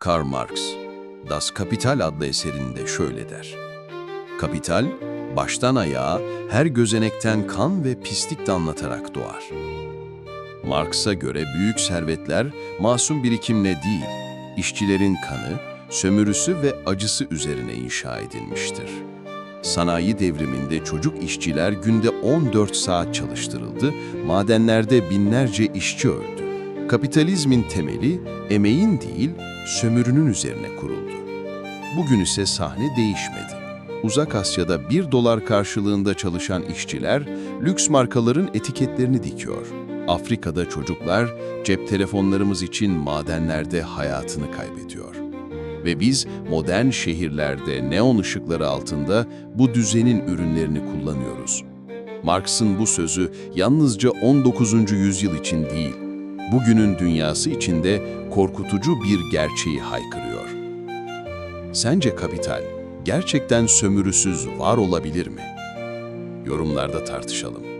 Karl Marx, Das Kapital adlı eserinde şöyle der. Kapital, baştan ayağa her gözenekten kan ve pislik damlatarak doğar. Marx'a göre büyük servetler masum birikimle değil, işçilerin kanı, sömürüsü ve acısı üzerine inşa edilmiştir. Sanayi devriminde çocuk işçiler günde 14 saat çalıştırıldı, madenlerde binlerce işçi öldü. Kapitalizmin temeli emeğin değil, sömürünün üzerine kuruldu. Bugün ise sahne değişmedi. Uzak Asya'da 1 dolar karşılığında çalışan işçiler lüks markaların etiketlerini dikiyor. Afrika'da çocuklar cep telefonlarımız için madenlerde hayatını kaybediyor. Ve biz modern şehirlerde neon ışıkları altında bu düzenin ürünlerini kullanıyoruz. Marx'ın bu sözü yalnızca 19. yüzyıl için değil, bugünün dünyası içinde korkutucu bir gerçeği haykırıyor. Sence kapital gerçekten sömürüsüz var olabilir mi? Yorumlarda tartışalım.